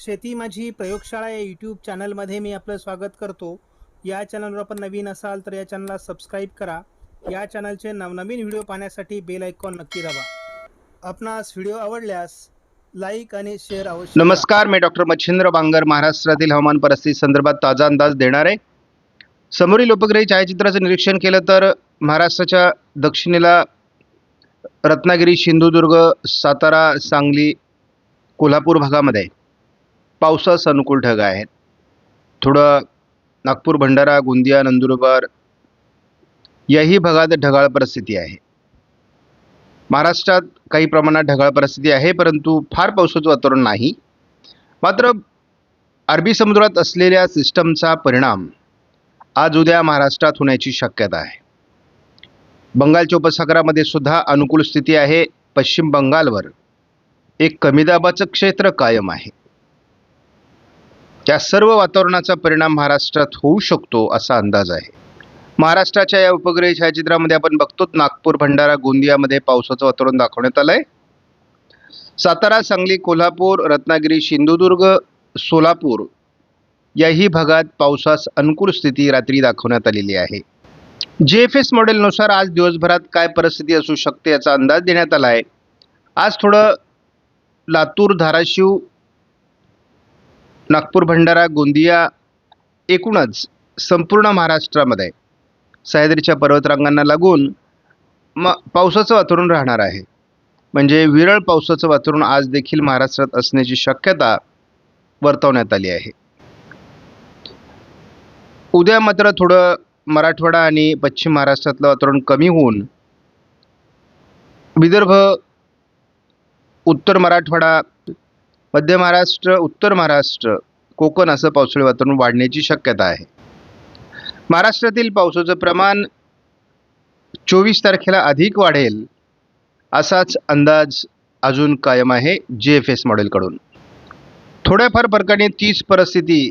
शेती माझी प्रयोगशाळा या यूट्यूब चॅनलमध्ये मी आपलं स्वागत करतो. या चॅनलवर आपण नवीन असाल तर या चॅनलला सबस्क्राईब करा. या चॅनलचे नवनवीन व्हिडिओ पाहण्यासाठी बेल आयकॉन नक्की दाबा. आपणास व्हिडिओ आवडल्यास लाईक आणि शेअर अवश्य नमस्कार मी डॉक्टर मच्छिंद्र बांगर महाराष्ट्रातील हवामान परिस्थिती संदर्भात ताजा अंदाज देणार आहे. समोरील उपग्रही छायाचित्राचं निरीक्षण केलं तर महाराष्ट्राच्या दक्षिणेला रत्नागिरी सिंधुदुर्ग सातारा सांगली कोल्हापूर भागामध्ये. पावसास अनुकूल ढग आहेत. थोडं नागपूर भंडारा गोंदिया नंदुरबार याही भागात ढगाळ परिस्थिती आहे. महाराष्ट्रात काही प्रमाणात ढगाळ परिस्थिती आहे परंतु फार पावसाचं वातावरण नाही. मात्र अरबी समुद्रात असलेल्या सिस्टमचा परिणाम आज उद्या महाराष्ट्रात होण्याची शक्यता आहे. बंगालच्या उपसागरामध्ये सुद्धा अनुकूल स्थिती आहे. पश्चिम बंगालवर एक कमी दाबाचं क्षेत्र कायम आहे. त्या सर्व वातावरणाचा परिणाम महाराष्ट्रात होऊ शकतो असा अंदाज आहे. महाराष्ट्राच्या या उपग्रही छायाचित्रामध्ये आपण बघतो नागपूर भंडारा गोंदियामध्ये पावसाचं वातावरण दाखवण्यात आलं आहे सातारा सांगली कोल्हापूर रत्नागिरी सिंधुदुर्ग सोलापूर याही भागात पावसास अनुकूल स्थिती रात्री दाखवण्यात आलेली आहे. जे एफ एस मॉडेलनुसार आज दिवसभरात काय परिस्थिती असू शकते याचा अंदाज देण्यात आला आहे आज थोडं लातूर धाराशिव नागपूर भंडारा गोंदिया एकूणच संपूर्ण महाराष्ट्रामध्ये सह्याद्रीच्या पर्वतरांगांना लागून म पावसाचं वातावरण राहणार आहे. म्हणजे विरळ पावसाचं वातावरण आज देखील महाराष्ट्रात असण्याची शक्यता वर्तवण्यात आली आहे. उद्या मात्र थोडं मराठवाडा आणि पश्चिम महाराष्ट्रातलं वातावरण कमी होऊन विदर्भ उत्तर मराठवाडा मध्य महाराष्ट्र उत्तर महाराष्ट्र कोकण असं पावसाळी वातावरण वाढण्याची शक्यता आहे. महाराष्ट्रातील पावसाचं प्रमाण चोवीस तारखेला अधिक वाढेल असाच अंदाज अजून कायम आहे जे एफ एस मॉडेलकडून. थोड्याफार फरकाने तीच परिस्थिती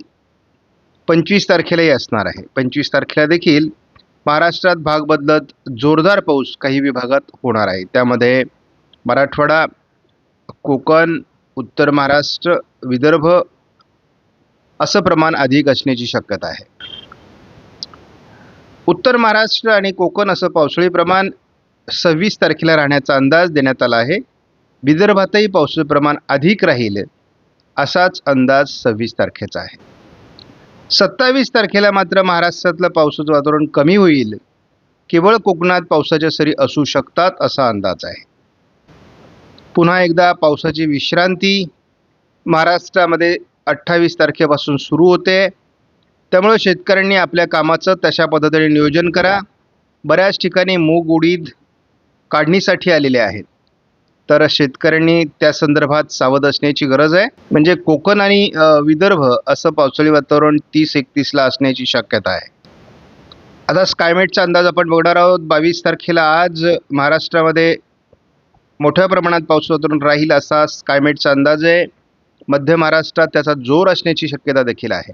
पंचवीस तारखेलाही असणार आहे. पंचवीस तारखेला देखील महाराष्ट्रात भाग बदलत जोरदार पाऊस काही विभागात होणार आहे. त्यामध्ये मराठवाडा कोकण उत्तर महाराष्ट्र विदर्भ असं प्रमाण अधिक असण्याची शक्यता आहे. उत्तर महाराष्ट्र आणि कोकण असं पावसाळी प्रमाण सव्वीस तारखेला राहण्याचा अंदाज देण्यात आला आहे. विदर्भातही पावसाचं प्रमाण अधिक राहील असाच अंदाज सव्वीस तारखेचा आहे. सत्तावीस तारखेला मात्र महाराष्ट्रातलं पावसाचं वातावरण कमी होईल. केवळ कोकणात पावसाच्या सरी असू शकतात असा अंदाज आहे. पुन्हा एकदा पावसाची विश्रांती. महाराष्ट्रामध्ये अठ्ठावीस तारखेपासून सुरू होते. त्यामुळे शेतकऱ्यांनी आपल्या कामाचं तशा पद्धतीने नियोजन करा. बऱ्याच ठिकाणी मूग उडीद काढणीसाठी आलेले आहेत. तर शेतकऱ्यांनी त्या संदर्भात सावध असण्याची गरज आहे. म्हणजे कोकण आणि विदर्भ असं पावसाळी वातावरण तीस एकतीसला असण्याची शक्यता आहे. आता स्कायमेटचा अंदाज आपण बघणार आहोत. बावीस तारखेला आज महाराष्ट्रामध्ये मोठ्या प्रमाणात पाऊस वातावरण राहील असा स्कायमेटचा अंदाज आहे. मध्य महाराष्ट्रात त्याचा जोर असण्याची शक्यता देखील आहे.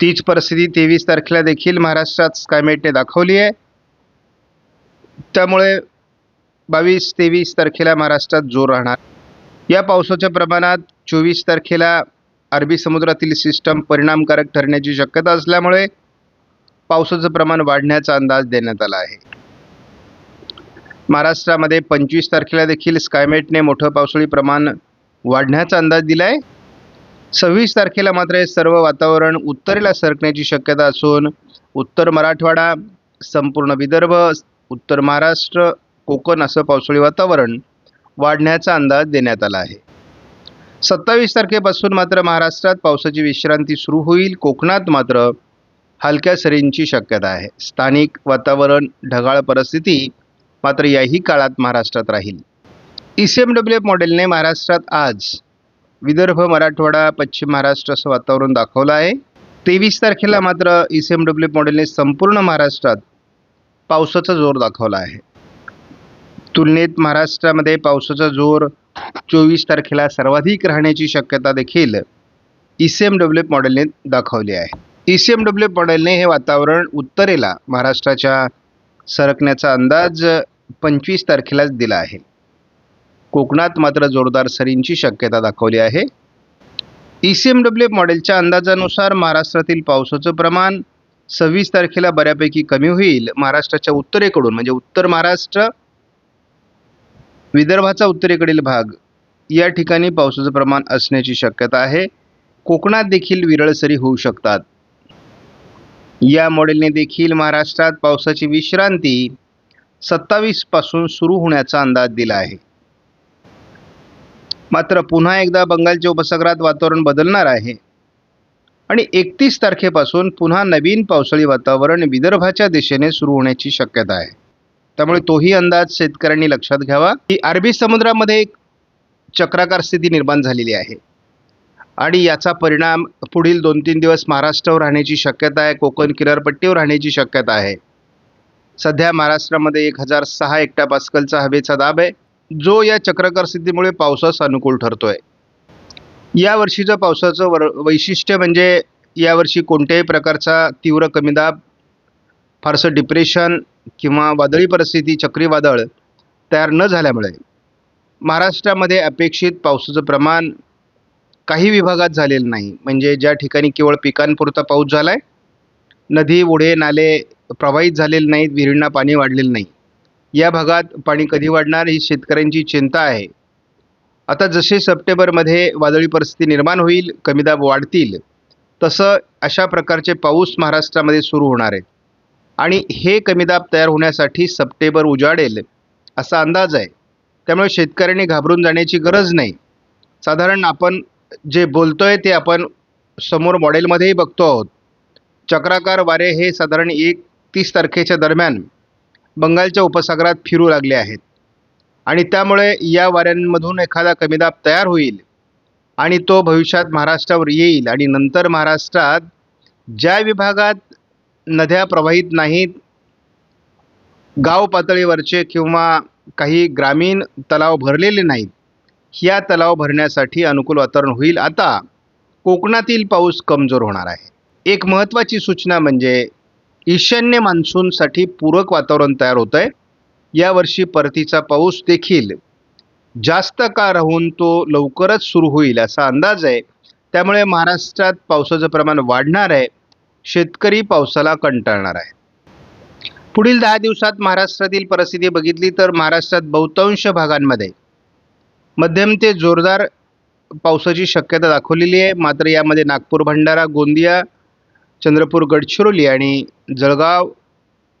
तीच परिस्थिती तेवीस तारखेला देखील महाराष्ट्रात स्कायमेटने दाखवली आहे. त्यामुळे बावीस तेवीस तारखेला महाराष्ट्रात जोर राहणार. या पावसाच्या प्रमाणात चोवीस तारखेला अरबी समुद्रातील सिस्टम परिणामकारक ठरण्याची शक्यता असल्यामुळे पावसाचं प्रमाण वाढण्याचा अंदाज देण्यात आला आहे. महाराष्ट्रामध्ये पंचवीस तारखेला देखील स्कायमेटने मोठं पावसाळी प्रमाण वाढण्याचा अंदाज दिला आहे सव्वीस तारखेला मात्र हे सर्व वातावरण उत्तरेला सरकण्याची शक्यता असून उत्तर मराठवाडा संपूर्ण विदर्भ उत्तर महाराष्ट्र कोकण असं पावसाळी वातावरण वाढण्याचा अंदाज देण्यात आला आहे. सत्तावीस तारखेपासून मात्र महाराष्ट्रात पावसाची विश्रांती सुरू होईल. कोकणात मात्र हलक्या सरींची शक्यता आहे. स्थानिक वातावरण ढगाळ परिस्थिती मात्र याही काळात महाराष्ट्रात राहील. E C M W F मॉडेलने महाराष्ट्रात आज विदर्भ मराठवाडा पश्चिम महाराष्ट्र असं वातावरण दाखवलं आहे. तेवीस तारखेला मात्र E C M W F मॉडेलने संपूर्ण महाराष्ट्रात पावसाचा जोर दाखवला आहे. तुलनेत महाराष्ट्रामध्ये पावसाचा जोर चोवीस तारखेला सर्वाधिक राहण्याची शक्यता देखील E C M W F मॉडेलने दाखवली आहे. E C M W F मॉडेलने हे वातावरण उत्तरेला महाराष्ट्राच्या सरकण्याचा अंदाज पंचवीस तारखेलाच दिला आहे. कोकणात मात्र जोरदार सरींची शक्यता दाखवली आहे. ई सी एम डब्ल्यू मॉडेलच्या अंदाजानुसार महाराष्ट्रातील पावसाचं प्रमाण सव्वीस तारखेला बऱ्यापैकी कमी होईल. महाराष्ट्राच्या उत्तरेकडून म्हणजे उत्तर महाराष्ट्र विदर्भाचा उत्तरेकडील भाग या ठिकाणी पावसाचं प्रमाण असण्याची शक्यता आहे. कोकणात देखील विरळ सरी होऊ शकतात. या मॉडेलने देखील महाराष्ट्रात पावसाची विश्रांती सत्तावीसपासून सुरू होण्याचा अंदाज दिला आहे. मात्र पुन्हा एकदा बंगालच्या उपसागरात वातावरण बदलणार आहे. आणि एकतीस तारखेपासून पुन्हा नवीन पावसाळी वातावरण विदर्भाच्या दिशेने सुरू होण्याची शक्यता आहे. त्यामुळे तोही अंदाज शेतकऱ्यांनी लक्षात घ्यावा. की अरबी समुद्रामध्ये एक चक्राकार स्थिती निर्माण झालेली आहे. आणि याचा परिणाम पुढील दोन तीन दिवस महाराष्ट्रावर राहण्याची शक्यता आहे. कोकण किनारपट्टीवर राहण्याची शक्यता आहे. सध्या महाराष्ट्रामध्ये एक हजार सहा एकटा पास्कलचा हवेचा दाब आहे. जो या चक्राकार स्थितीमुळे पावसास अनुकूल ठरतोय. या वर्षीचं पावसाचं वर वैशिष्ट्य म्हणजे यावर्षी कोणत्याही प्रकारचा तीव्र कमी दाब फारसं डिप्रेशन किंवा वादळी परिस्थिती चक्रीवादळ तयार न झाल्यामुळे महाराष्ट्रामध्ये अपेक्षित पावसाचं प्रमाण काही विभागात झालेलं नाही. म्हणजे ज्या ठिकाणी केवळ पिकांपुरता पाऊस झाला आहे नदी ओढे नाले प्रवाहित झालेले नाहीत विहिरींना पाणी वाढलेलं नाही. या भागात पाणी कधी वाढणार ही शेतकऱ्यांची चिंता आहे. आता जसे सप्टेंबरमध्ये वादळी परिस्थिती निर्माण होईल कमी दाब वाढतील तसं अशा प्रकारचे पाऊस महाराष्ट्रामध्ये सुरू होणार आहे आणि हे कमी दाब तयार होण्यासाठी सप्टेंबर उजाडेल असा अंदाज आहे. त्यामुळे शेतकऱ्यांनी घाबरून जाण्याची गरज नाही. साधारण आपण जे बोलतोय ते आपण समोर मॉडेलमध्येही बघतो आहोत. चक्राकार वारे हे साधारण एक तीस तारखेच्या दरम्यान बंगालच्या उपसागरात फिरू लागले आहेत. आणि त्यामुळे या वाऱ्यांमधून एखादा कमीदाब तयार होईल आणि तो भविष्यात महाराष्ट्रावर येईल आणि नंतर महाराष्ट्रात ज्या विभागात नद्या प्रवाहित नाहीत गाव पातळीवरचे किंवा काही ग्रामीण तलाव भरलेले नाहीत या तलाव भरण्यासाठी अनुकूल वातावरण होईल. आता कोकणातील पाऊस कमजोर होणार आहे. एक महत्त्वाची सूचना म्हणजे ईशान्य मान्सूनसाठी पूरक वातावरण तयार होतं आहे यावर्षी परतीचा पाऊस देखील जास्त काळ राहून तो लवकरच सुरू होईल असा अंदाज आहे. त्यामुळे महाराष्ट्रात पावसाचं प्रमाण वाढणार आहे. शेतकरी पावसाला कंटाळणार आहे. पुढील दहा दिवसात महाराष्ट्रातील परिस्थिती बघितली तर महाराष्ट्रात बहुतांश भागांमध्ये मध्यम ते जोरदार पावसाची शक्यता दाखवलेली आहे. मात्र यामध्ये नागपूर भंडारा गोंदिया चंद्रपूर गडचिरोली आणि जळगाव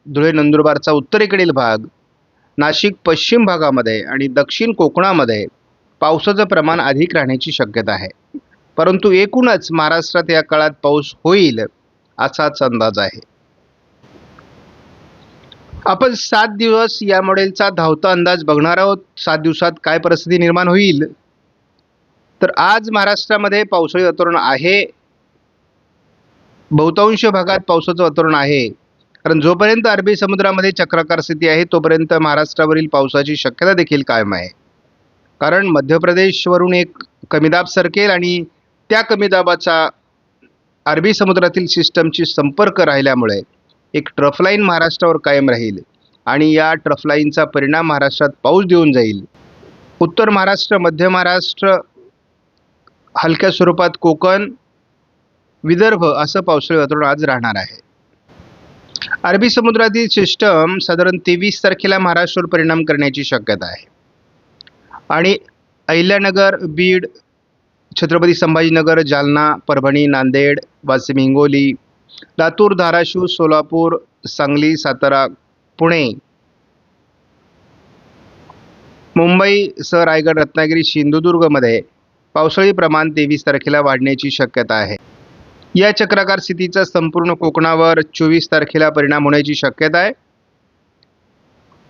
धुळे नंदुरबारचा उत्तरेकडील भाग नाशिक पश्चिम भागामध्ये आणि दक्षिण कोकणामध्ये पावसाचं प्रमाण अधिक राहण्याची शक्यता आहे. परंतु एकूणच महाराष्ट्रात या काळात पाऊस होईल असाच अंदाज आहे. आपण सात दिवस या मॉडेलचा धावता अंदाज बघणार आहोत. सात दिवसात काय परिस्थिती निर्माण होईल? तर आज महाराष्ट्रामध्ये पावसाळी वातावरण आहे. बहुतांश भागात पावसाचं वातावरण आहे. कारण जोपर्यंत अरबी समुद्रामध्ये चक्राकार स्थिती आहे तोपर्यंत महाराष्ट्रावरील पावसाची शक्यता देखील कायम आहे. कारण मध्य प्रदेशवरून एक कमीदाब सरकेल आणि त्या कमीदाबाचा अरबी समुद्रातील सिस्टमची संपर्क राहिल्यामुळे एक ट्रफलाईन महाराष्ट्रावर कायम राहील आणि या ट्रफलाईनचा परिणाम महाराष्ट्रात पाऊस देऊन जाईल. उत्तर महाराष्ट्र मध्य महाराष्ट्र हलक्या स्वरूपात कोकण विदर्भ असं पावसाळी वातावरण आज राहणार आहे. अरबी समुद्रातील सिस्टम साधारण तेवीस तारखेला महाराष्ट्रावर परिणाम करण्याची शक्यता आहे. आणि अहिल्यानगर बीड छत्रपती संभाजीनगर जालना परभणी नांदेड वाशिम हिंगोली लातूर धाराशिव सोलापूर सांगली सातारा पुणे. मुंबईसह रायगड रत्नागिरी सिंधुदुर्गमध्ये पावसाळी प्रमाण तेवीस तारखेला वाढण्याची शक्यता आहे. या चक्राकार स्थितीचा संपूर्ण कोकणावर चोवीस तारखेला परिणाम होण्याची शक्यता आहे.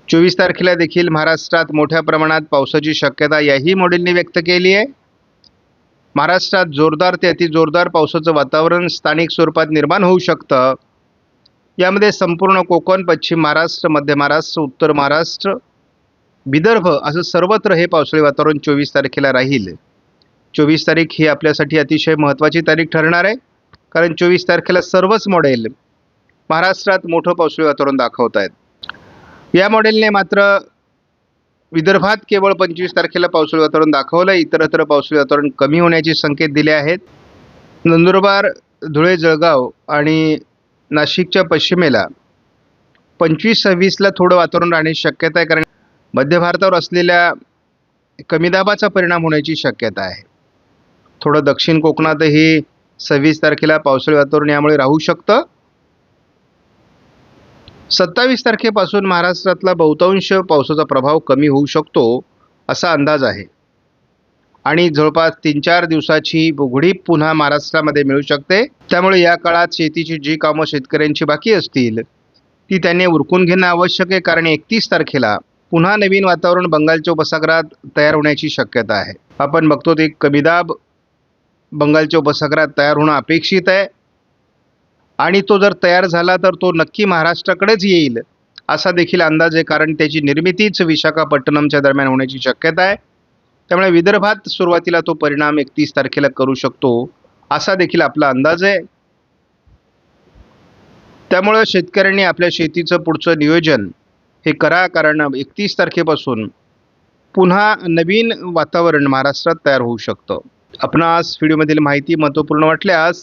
चोवीस तारखेला देखील महाराष्ट्रात मोठ्या प्रमाणात पावसाची शक्यता याही मॉडेलने व्यक्त केली आहे. महाराष्ट्रात जोरदार ते अतिजोरदार पावसाचं वातावरण स्थानिक स्वरूपात निर्माण होऊ शकतं. यामध्ये संपूर्ण कोकण पश्चिम महाराष्ट्र मध्य महाराष्ट्र उत्तर महाराष्ट्र विदर्भ असं सर्वत्र हे पावसाळी वातावरण चोवीस तारखेला राहील. चोवीस तारीख ही आपल्यासाठी अतिशय महत्त्वाची तारीख ठरणार आहे कारण चोवीस तारखेला सर्वच मॉडेल महाराष्ट्रात मोठं पावसाळी वातावरण दाखवत आहेत या मॉडेलने मात्र विदर्भात केवळ पंचवीस तारखेला पावसाळी वातावरण दाखवलं इतरत्र पावसाळी वातावरण कमी होण्याचे संकेत दिले आहेत. नंदुरबार धुळे जळगाव आणि नाशिकच्या पश्चिमेला पंचवीस सव्वीसला थोडं वातावरण राहण्याची शक्यता आहे कारण मध्य भारतावर असलेल्या कमी दाबाचा परिणाम होण्याची शक्यता आहे. थोडं दक्षिण कोकणातही सव्वीस तारखेला पावसाळी वातावरण यामुळे राहू शकतं. सत्तावीस तारखेपासून महाराष्ट्रातला बहुतांश पावसाचा प्रभाव कमी होऊ शकतो असा अंदाज आहे. आणि जवळपास तीन चार दिवसाची उघडीप पुन्हा महाराष्ट्रामध्ये मिळू शकते. त्यामुळे या काळात शेतीची जी कामं शेतकऱ्यांची बाकी असतील ती त्यांनी उरकून घेणं आवश्यक आहे. कारण एकतीस तारखेला पुन्हा नवीन वातावरण बंगालच्या उपसागरात तयार होण्याची शक्यता आहे. आपण बघतो ते कमीदाब बंगालच्या उपसागरात तयार होणं अपेक्षित आहे. आणि तो जर तयार झाला तर तो नक्की महाराष्ट्राकडेच येईल असा देखील अंदाज आहे. कारण त्याची निर्मितीच विशाखापट्टणमच्या दरम्यान होण्याची शक्यता आहे. त्यामुळे विदर्भात सुरुवातीला तो परिणाम एकतीस तारखेला करू शकतो असा देखील आपला अंदाज आहे. त्यामुळं शेतकऱ्यांनी आपल्या शेतीचं पुढचं नियोजन हे करा. कारण एकतीस तारखेपासून पुन्हा नवीन वातावरण महाराष्ट्रात तयार होऊ शकतं. आपणास व्हिडिओमधील माहिती महत्त्वपूर्ण वाटल्यास